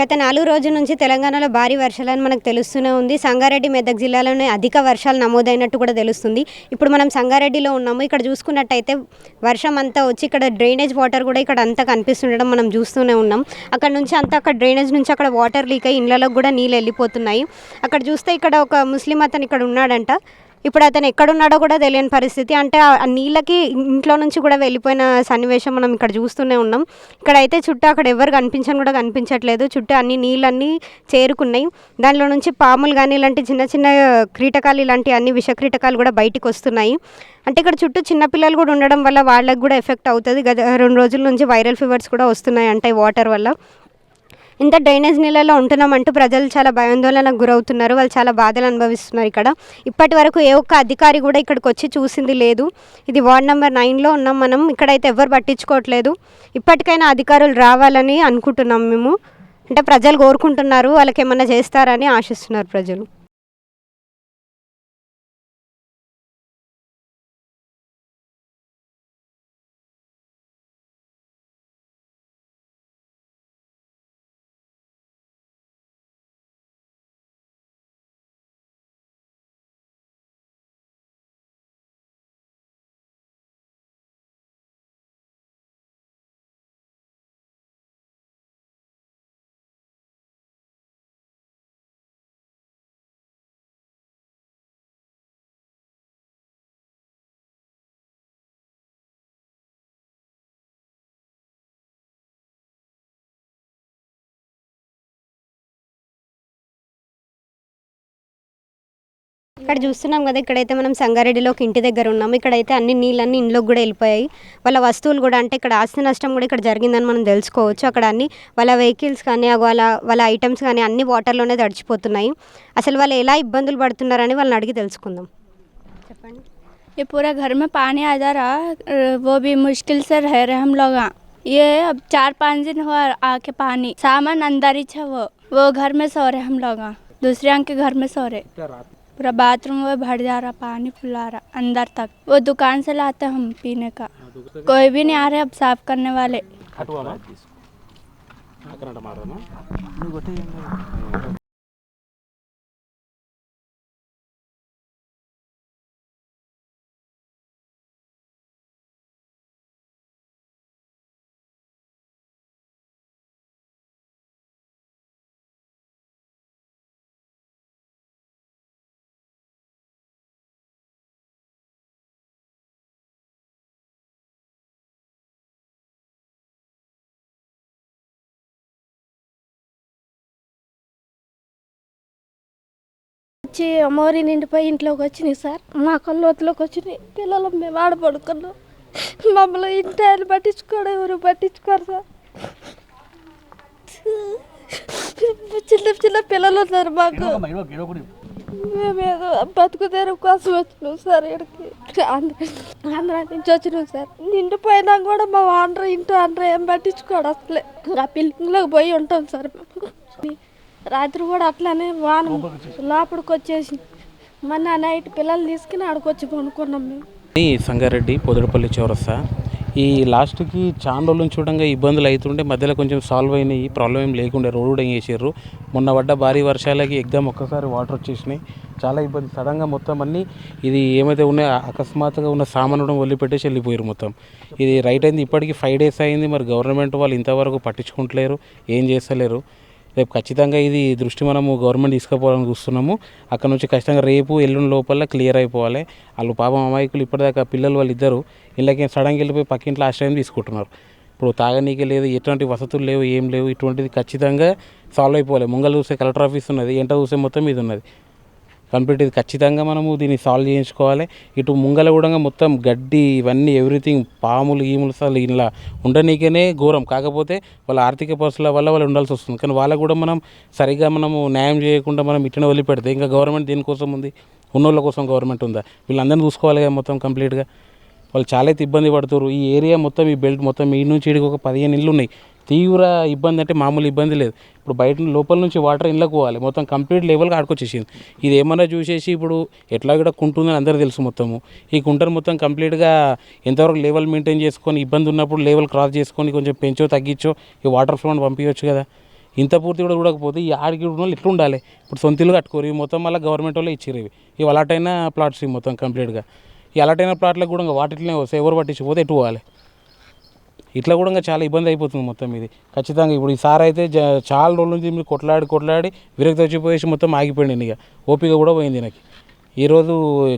గత నాలుగు రోజుల నుంచి తెలంగాణలో భారీ వర్షాలని మనకు తెలుస్తూనే ఉంది. సంగారెడ్డి మెదక్ జిల్లాలోనే అధిక వర్షాలు నమోదైనట్టు కూడా తెలుస్తుంది. ఇప్పుడు మనం సంగారెడ్డిలో ఉన్నాము. ఇక్కడ చూసుకున్నట్టయితే వర్షం అంతా వచ్చి ఇక్కడ డ్రైనేజ్ వాటర్ కూడా ఇక్కడ అంతా కనిపిస్తుండడం మనం చూస్తూనే ఉన్నాం. అక్కడ నుంచి అంతా అక్కడ డ్రైనేజ్ నుంచి అక్కడ వాటర్ లీక్ అయ్యి ఇళ్ళలోకి కూడా నీళ్ళు వెళ్ళిపోతున్నాయి. అక్కడ చూస్తే ఇక్కడ ఒక ముస్లిం అతను ఇక్కడ ఉన్నాడంట. ఇప్పుడు అతను ఎక్కడున్నాడో కూడా తెలియని పరిస్థితి. అంటే ఆ నీళ్ళకి ఇంట్లో నుంచి కూడా వెళ్ళిపోయిన సన్నివేశం మనం ఇక్కడ చూస్తూనే ఉన్నాం. ఇక్కడ అయితే చుట్టూ అక్కడ ఎవరు కనిపించని కూడా కనిపించట్లేదు. చుట్టూ అన్ని నీళ్ళన్నీ చేరుకున్నాయి. దానిలో నుంచి పాములు కానీ ఇలాంటి చిన్న చిన్న క్రీటకాలు ఇలాంటి అన్ని విషక్రీటకాలు కూడా బయటికి వస్తున్నాయి. అంటే ఇక్కడ చుట్టూ చిన్నపిల్లలు కూడా ఉండడం వల్ల వాళ్ళకి కూడా ఎఫెక్ట్ అవుతుంది. గత రెండు రోజుల నుంచి వైరల్ ఫీవర్స్ కూడా వస్తున్నాయి అంటే వాటర్ వల్ల. ఇంత డ్రైనేజ్ నీళ్ళలో ఉంటున్నామంటూ ప్రజలు చాలా భయాందోళనకు గురవుతున్నారు. వాళ్ళు చాలా బాధలు అనుభవిస్తున్నారు ఇక్కడ. ఇప్పటి వరకు ఏ ఒక్క అధికారి కూడా ఇక్కడికి వచ్చి చూసింది లేదు. ఇది వార్డ్ నెంబర్ నైన్లో ఉన్నాం మనం. ఇక్కడైతే ఎవరు పట్టించుకోవట్లేదు. ఇప్పటికైనా అధికారులు రావాలని అనుకుంటున్నాం మేము. అంటే ప్రజలు కోరుకుంటున్నారు. వాళ్ళకి ఏమన్నా చేస్తారని ఆశిస్తున్నారు ప్రజలు. ఇక్కడ చూస్తున్నాం కదా ఇక్కడైతే మనం సంగారెడ్డిలో ఒక ఇంటి దగ్గర ఉన్నాము ఇక్కడైతే అన్ని నీళ్ళన్నీ ఇంట్లోకి కూడా వెళ్ళిపోయాయి వాళ్ళ వస్తువులు కూడా అంటే ఇక్కడ ఆస్తి నష్టం కూడా ఇక్కడ జరిగిందని మనం తెలుసుకోవచ్చు అక్కడ అన్ని వాళ్ళ వెహికల్స్ కానీ వాళ్ళ వాళ్ళ ఐటమ్స్ కానీ అన్ని వాటర్లోనే తడిచిపోతున్నాయి అసలు వాళ్ళు ఎలా ఇబ్బందులు పడుతున్నారని వాళ్ళని అడిగి తెలుసుకుందాం చెప్పండి ये पूरा घर में पानी आ जा रहा अ, वो भी मुश्किल से रह रहे हम लोग यहाँ। ये अब चार पाँच दिन हुआ आके पानी सामान अंदर ही था वो वो घर में सो रहे हम लोग यहाँ। दूसरे यहाँ के घर में सो रहे पूरा बाथरूम में भर जा रहा पानी फुला रहा अंदर तक। वो दुकान से लाते हम पीने का। कोई भी नहीं आ रहे अब साफ़ करने वाले। వచ్చి అమ్మవారి నిండిపోయి ఇంట్లోకి వచ్చినాయి సార్. మా కళ్ళలోకి వచ్చినాయి. పిల్లలు మేము ఆడ పడుకున్నాం. మమ్మల్ని ఇంటి ఆయన పట్టించుకోడు ఎవరు పట్టించుకోరు సార్. చిన్న చిన్న పిల్లలు ఉన్నారు మాకు. మేమేదో బతుకు తెరువు కోసం వచ్చినాం సార్ ఇక్కడికి. ఆంధ్ర ఆంధ్ర నుంచి వచ్చినాం సార్. నిండిపోయినా కూడా మా ఆంధ్ర ఇంటి ఆంధ్ర ఏం పట్టించుకోడు అసలే. ఆ పిల్లలోకి పోయి ఉంటాం సార్. మేము రాత్రి కూడా అట్లానే వాన లోపలికి వచ్చేసి మొన్న నైట్ పిల్లలు తీసుకుని ఆడుకొచ్చి కొనుక్కున్నాం మేము. ఈ సంగారెడ్డి పొదడపల్లి చౌరస్తా. ఈ లాస్ట్కి చాలా రోజుల నుంచి చూడంగా ఇబ్బందులు అవుతుండే మధ్యలో కొంచెం సాల్వ్ అయినాయి ప్రాబ్లం ఏం లేకుండే రోడ్డు కూడా వేసారు మొన్న పడ్డ భారీ వర్షాలకి ఎగ్దాం ఒక్కసారి వాటర్ వచ్చేసినాయి. చాలా ఇబ్బంది. సడన్గా మొత్తం అన్నీ ఇది ఏమైతే ఉన్నాయో అకస్మాత్తుగా ఉన్న సామాను కూడా వదిలిపెట్టేసి వెళ్ళిపోయారు మొత్తం. ఇది రైట్ అయింది. ఇప్పటికి ఫైవ్ డేస్ అయింది. మరి గవర్నమెంట్ వాళ్ళు ఇంతవరకు పట్టించుకుంటలేరు ఏం చేస్తలేరు. రేపు ఖచ్చితంగా ఇది దృష్టి మనము గవర్నమెంట్ తీసుకుపోవాలని చూస్తున్నాము. అక్కడ నుంచి ఖచ్చితంగా రేపు ఎల్లుండి లోపల క్లియర్ అయిపోవాలి. వాళ్ళు పాపం అమాయకులు ఇప్పటిదాకా పిల్లలు వాళ్ళు ఇద్దరు ఇళ్ళకి సడన్గా వెళ్ళిపోయి పక్కింట్లో ఆశ్రయం తీసుకుంటున్నారు. ఇప్పుడు తాగనీకి లేదు ఎటువంటి వసతులు లేవు ఏం లేవు ఇటువంటిది ఖచ్చితంగా సాల్వ్ అయిపోవాలి. ముంగల్ చూసే కలెక్టర్ ఆఫీస్ ఉన్నది ఎంట చూసే మొత్తం ఇది ఉన్నది. కంప్లీట్ ఇది ఖచ్చితంగా మనము దీన్ని సాల్వ్ చేయించుకోవాలి. ఇటు ముంగల కూడా మొత్తం గడ్డి ఇవన్నీ ఎవ్రీథింగ్ పాములు గీములు అసలు ఇలా ఉండనీకనే ఘోరం. కాకపోతే వాళ్ళ ఆర్థిక పరిస్థితుల వల్ల వాళ్ళు ఉండాల్సి వస్తుంది. కానీ వాళ్ళకు కూడా మనం సరిగ్గా మనము న్యాయం చేయకుండా మనం ఇట్లనే వదిలిపెడితే ఇంకా గవర్నమెంట్ దీనికోసం ఉంది? ఉన్నోళ్ళ కోసం గవర్నమెంట్ ఉందా? వీళ్ళందరినీ చూసుకోవాలి కదా మొత్తం కంప్లీట్గా వాళ్ళు చాలా అయితే ఇబ్బంది పడుతారు ఈ ఏరియా మొత్తం ఈ బెల్ట్ మొత్తం ఈ నుంచి ఈడికి ఒక పదిహేను ఇళ్ళు ఉన్నాయి. తీవ్ర ఇబ్బంది అంటే మామూలు ఇబ్బంది లేదు. ఇప్పుడు బయట లోపల నుంచి వాటర్ ఇండ్లకు పోవాలి. మొత్తం కంప్లీట్ లెవెల్గా ఆడుకొచ్చేసింది. ఇది ఏమన్నా చూసేసి ఇప్పుడు ఎట్లా కూడా కుంటుందని అందరూ తెలుసు మొత్తము. ఈ కుంటను మొత్తం కంప్లీట్గా ఎంతవరకు లెవెల్ మెయింటైన్ చేసుకొని ఇబ్బంది ఉన్నప్పుడు లెవెల్ క్రాస్ చేసుకొని కొంచెం పెంచో తగ్గించో ఈ వాటర్ ఫ్లోని పంపించవచ్చు కదా. ఇంత పూర్తి కూడా చూడకపోతే ఈ ఆడికి వాళ్ళు ఎట్లా ఉండాలి ఇప్పుడు సొంతలు కట్టుకోరు. ఇవి మొత్తం మళ్ళీ గవర్నమెంట్ వాళ్ళు ఇచ్చారు ఇవి. ఇవి అలాటైన ప్లాట్స్ ఇవి మొత్తం కంప్లీట్గా. ఈ అలటైన ప్లాట్లకు కూడా ఇంకా వాటిలోనే వస్తాయి ఎవరు పట్టించిపోతే ఎటు పోవాలి? ఇట్లా కూడా ఇంకా చాలా ఇబ్బంది అయిపోతుంది మొత్తం ఇది. ఖచ్చితంగా ఇప్పుడు ఈ సార్ అయితే జ చాలా రోజుల నుంచి మీరు కొట్లాడి కొట్లాడి విరక్తి వచ్చిపోయేసి మొత్తం ఆగిపోయింది ఇక. ఓపిక కూడా పోయింది నాకు ఈరోజు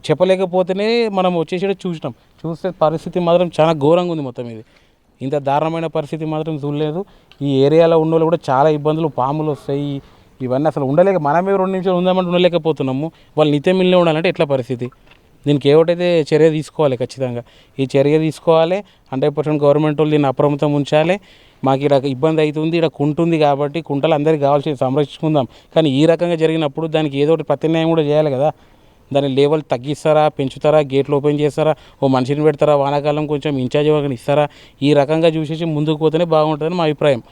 చెప్పలేకపోతేనే మనం వచ్చేసి చూసినాం. చూస్తే పరిస్థితి మాత్రం చాలా ఘోరంగా ఉంది మొత్తం ఇది. ఇంత దారుణమైన పరిస్థితి మాత్రం చూడలేదు. ఈ ఏరియాలో ఉన్న వాళ్ళు కూడా చాలా ఇబ్బందులు పాములు వస్తాయి. ఇవన్నీ అసలు ఉండలేక మనమే రెండు నిమిషాలు ఉందామంటే ఉండలేకపోతున్నాము. వాళ్ళు నిత్యం ఇల్లే ఉండాలంటే ఎట్లా పరిస్థితి? దీనికి ఏవటైతే చర్య తీసుకోవాలి ఖచ్చితంగా. ఈ చర్య తీసుకోవాలి. హండ్రెడ్ పర్సెంట్ గవర్నమెంట్ వాళ్ళు దీన్ని అప్రమత్తం ఉంచాలి. మాకు ఇక్కడ ఇబ్బంది అవుతుంది. ఇక్కడ కుంటుంది కాబట్టి కుంటలు అందరికీ కావాల్సింది సంరక్షించుకుందాం. కానీ ఈ రకంగా జరిగినప్పుడు దానికి ఏదో ఒకటి ప్రత్యామ్నాయం కూడా చేయాలి కదా. దాని లెవెల్ తగ్గిస్తారా? పెంచుతారా? గేట్లు ఓపెన్ చేస్తారా? ఓ మనిషిని పెడతారా? వానాకాలం కొంచెం ఇన్ఛార్జ్ ఎవరికైనా ఇస్తారా? ఈ రకంగా చూసేసి ముందుకు పోతేనే బాగుంటుందని మా అభిప్రాయం.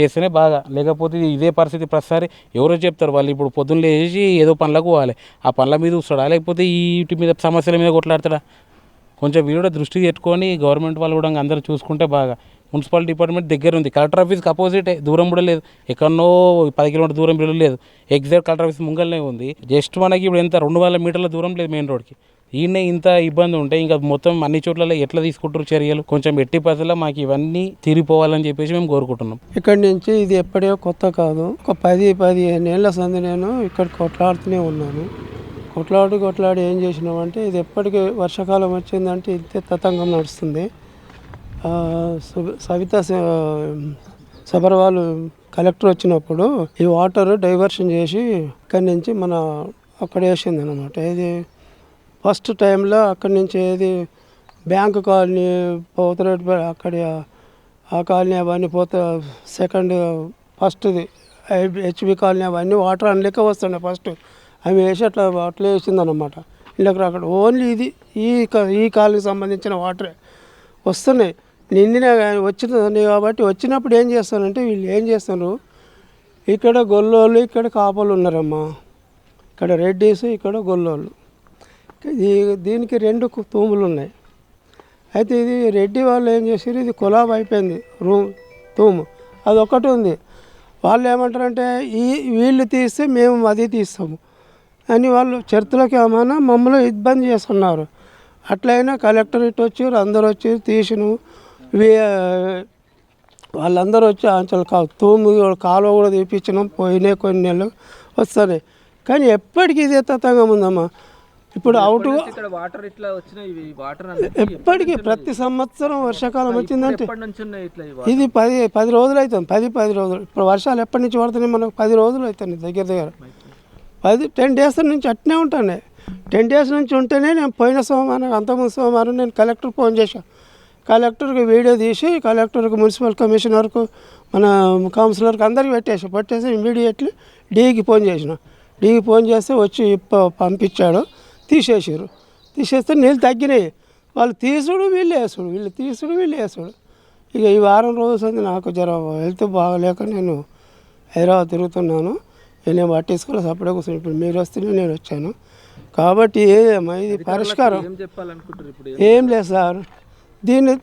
చేస్తేనే బాగా లేకపోతే ఇదే పరిస్థితి ప్రతిసారి ఎవరో చెప్తారు. వాళ్ళు ఇప్పుడు పొద్దున్న లేచి ఏదో పనులకు పోవాలి. ఆ పనుల మీద చూస్తాడా లేకపోతే ఈ వీటి మీద సమస్యల మీద కొట్లాడతాడా? కొంచెం వీడు కూడా దృష్టి పెట్టుకొని గవర్నమెంట్ వాళ్ళు కూడా అందరూ చూసుకుంటే బాగా. మున్సిపల్ డిపార్ట్మెంట్ దగ్గర ఉంది. కలెక్టర్ ఆఫీస్కి అపోజిటే. దూరం కూడా లేదు. ఎక్కడో పది కిలోమీటర్ దూరం లేదు. ఎగ్జాక్ట్ కలెక్టర్ ఆఫీస్ ముంగల్నే ఉంది. జస్ట్ మనకి ఇప్పుడు ఎంత? రెండు వందల మీటర్ల దూరం లేదు మెయిన్ రోడ్కి. ఈయన ఇంత ఇబ్బంది ఉంటే ఇంకా మొత్తం అన్ని చోట్ల ఎట్లా తీసుకుంటారు చర్యలు? కొంచెం ఎట్టి పసలా మాకు ఇవన్నీ తీరిపోవాలని చెప్పేసి మేము కోరుకుంటున్నాం. ఇక్కడి నుంచి ఇది ఎప్పుడో కొత్త కాదు. ఒక పది పదిహేను ఏళ్ళ సంది నేను ఇక్కడ కొట్లాడుతూనే ఉన్నాను. కొట్లాడి కొట్లాడి ఏం చేసినామంటే ఇది ఎప్పటికీ వర్షాకాలం వచ్చిందంటే ఇంతే తతంగం నడుస్తుంది. సు- సవిత సబర్వాలు సబర్వాల్ కలెక్టర్ వచ్చినప్పుడు ఈ వాటర్ డైవర్షన్ చేసి ఇక్కడి నుంచి మన అక్కడ వేసింది అనమాట ఇది ఫస్ట్ టైంలో అక్కడి నుంచి ఏది బ్యాంక్ కాలనీ పోతరేట్ అక్కడ ఆ కాలనీ అవన్నీ పోతే సెకండ్ ఫస్ట్ది హెచ్బి కాలనీ అవన్నీ వాటర్ అనలేక వస్తుండే ఫస్ట్. అవి వేసి అట్లా అట్లా వేసిందనమాట ఇళ్ళకి అక్కడ ఓన్లీ ఇది ఈ క- ఈ కాలనీకి సంబంధించిన వాటరే. వస్తున్నాయి. నిండిన వచ్చింది కాబట్టి వచ్చినప్పుడు ఏం చేస్తానంటే వీళ్ళు ఏం చేస్తారు? ఇక్కడ గొల్లోళ్ళు ఇక్కడ కాపలు ఉన్నారమ్మా. ఇక్కడ రెడ్డీస్ ఇక్కడ గొల్లోళ్ళు. ఇది దీనికి రెండు తూములు ఉన్నాయి. అయితే ఇది రెడ్డి వాళ్ళు ఏం చేశారు ఇది కులాబ్ అయిపోయింది రూమ్ తూము. అది ఒకటి ఉంది. వాళ్ళు ఏమంటారంటే ఈ వీళ్ళు తీస్తే మేము అది తీస్తాము అని వాళ్ళు చరిత్రలోకి ఏమైనా మమ్మల్ని ఇబ్బంది చేస్తున్నారు. అట్లయినా కలెక్టర్ ఇటు వచ్చారు అందరు వచ్చి తీసిను వాళ్ళందరూ వచ్చి అంచలు కా తూము కాలువ కూడా తీపించినాం పోయినాయి కొన్ని నెలలు వస్తున్నాయి కానీ ఎప్పటికీ ఇదే తతంగం ఉందమ్మా. ఇప్పుడు అవుట్ ఇక్కడ వాటర్ ఇట్లా ఇవి వాటర్ ఎప్పటికీ ప్రతి సంవత్సరం వర్షాకాలం వచ్చిందంటే ఇది పది పది రోజులు అవుతుంది. పది పది రోజులు. ఇప్పుడు వర్షాలు ఎప్పటి నుంచి పడుతున్నాయి? మనకు పది రోజులు అవుతుంది దగ్గర దగ్గర. పది టెన్ డేస్ నుంచి అట్నే ఉంటాను. టెన్ డేస్ నుంచి ఉంటేనే నేను పోయిన సోమవారం అంతకుముందు సోమవారం నేను కలెక్టర్ ఫోన్ చేశాను కలెక్టర్కి వీడియో తీసి కలెక్టర్కి మున్సిపల్ కమిషనర్కు మన కౌన్సిలర్కి అందరికి పెట్టేసి పెట్టేసి ఇమీడియట్లీ డీకి ఫోన్ చేసిన డీకి ఫోన్ చేస్తే వచ్చి పంపించాడు. తీసేసారు తీసేస్తే నీళ్ళు తగ్గినాయి. వాళ్ళు తీసుడు వీళ్ళు వేసుడు వీళ్ళు తీసుడు వీళ్ళు వేసుడు. ఇక ఈ వారం రోజులు నాకు జర హెల్త్ బాగలేక నేను హైదరాబాద్ తిరుగుతున్నాను. నేను పట్టేసుకోవాలి సపడే కూర్చొని ఇప్పుడు మీరు వస్తేనే నేను వచ్చాను. కాబట్టి ఏదమ్మా ఇది పరిష్కారం ఏం లేదు సార్. దీన్ని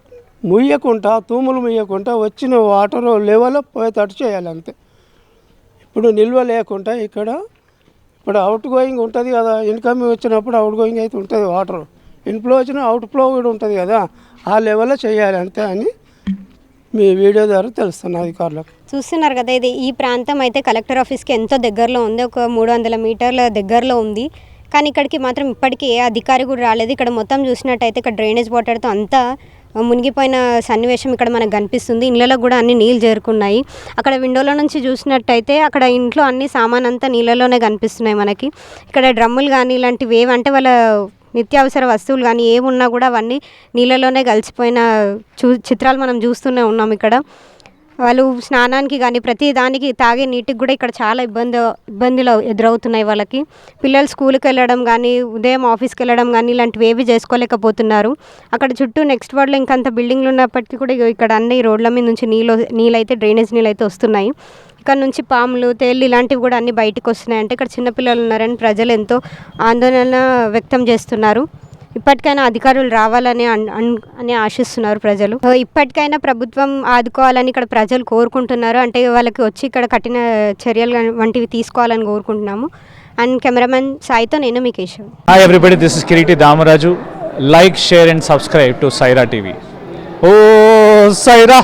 ముయ్యకుండా తూములు ముయ్యకుండా వచ్చిన వాటర్ లెవెల్ పోయేటట్టు చేయాలి అంతే ఇప్పుడు నిల్వ లేకుండా ఇక్కడ ఇప్పుడు అవుట్ గోయింగ్ ఉంటుంది కదా ఇన్కమ్ వచ్చినప్పుడు అవుట్ గోయింగ్ అయితే ఉంటుంది వాటర్. ఇన్ఫ్లో వచ్చిన అవుట్ ఫ్లో కూడా ఉంటుంది కదా ఆ లెవెల్లో చేయాలి అంతే అని మీ వీడియో ద్వారా తెలుస్తున్న అధికారులకు. చూస్తున్నారు కదా ఇది ఈ ప్రాంతం అయితే కలెక్టర్ ఆఫీస్కి ఎంతో దగ్గరలో ఉంది ఒక మూడు వందల మీటర్ల దగ్గరలో ఉంది. కానీ ఇక్కడికి మాత్రం ఇప్పటికీ ఏ అధికారి కూడా రాలేదు. ఇక్కడ మొత్తం చూసినట్టయితే ఇక్కడ డ్రైనేజ్ వాటర్తో అంతా మునిగిపోయిన సన్నివేశం ఇక్కడ మనకు కనిపిస్తుంది. ఇళ్ళలో కూడా అన్ని నీళ్ళు చేరుకున్నాయి. అక్కడ విండోలో నుంచి చూసినట్టయితే అక్కడ ఇంట్లో అన్ని సామాన్ అంతా నీళ్ళలోనే కనిపిస్తున్నాయి మనకి. ఇక్కడ డ్రమ్ములు కానీ ఇలాంటివి ఏవంటే వాళ్ళ నిత్యావసర వస్తువులు కానీ ఏమున్నా కూడా అవన్నీ నీళ్ళలోనే కలిసిపోయిన చూ చిత్రాలు మనం చూస్తూనే ఉన్నాం ఇక్కడ. వాళ్ళు స్నానానికి కానీ ప్రతి దానికి తాగే నీటికి కూడా ఇక్కడ చాలా ఇబ్బంది ఇబ్బందులు ఎదురవుతున్నాయి వాళ్ళకి. పిల్లలు స్కూల్కి వెళ్ళడం కానీ ఉదయం ఆఫీస్కి వెళ్ళడం కానీ ఇలాంటివి ఏవి చేసుకోలేకపోతున్నారు. అక్కడ చుట్టూ నెక్స్ట్ వార్డ్లో ఇంకంత బిల్డింగ్లు ఉన్నప్పటికీ కూడా ఇక్కడ అన్ని రోడ్ల మీద నుంచి నీళ్ళు నీళ్ళు అయితే డ్రైనేజ్ నీళ్ళు అయితే వస్తున్నాయి. ఇక్కడ నుంచి పాములు తేళ్ళు ఇలాంటివి కూడా అన్ని బయటకు వస్తున్నాయి. అంటే ఇక్కడ చిన్నపిల్లలు ఉన్నారని ప్రజలు ఎంతో ఆందోళన వ్యక్తం చేస్తున్నారు. ఇప్పటికైనా అధికారులు రావాలని అన్- అని ఆశిస్తున్నారు ప్రజలు. ఇప్పటికైనా ప్రభుత్వం ఆదుకోవాలని ఇక్కడ ప్రజలు కోరుకుంటున్నారు. అంటే వాళ్ళకి వచ్చి ఇక్కడ కఠిన చర్యలు వంటివి తీసుకోవాలని కోరుకుంటున్నాము. అండ్ కెమెరామెన్ సాయితో నేను మీ Keshav. Hi everybody this is Kiriti Damaraju like share and subscribe to Saira TV oh Sye Raa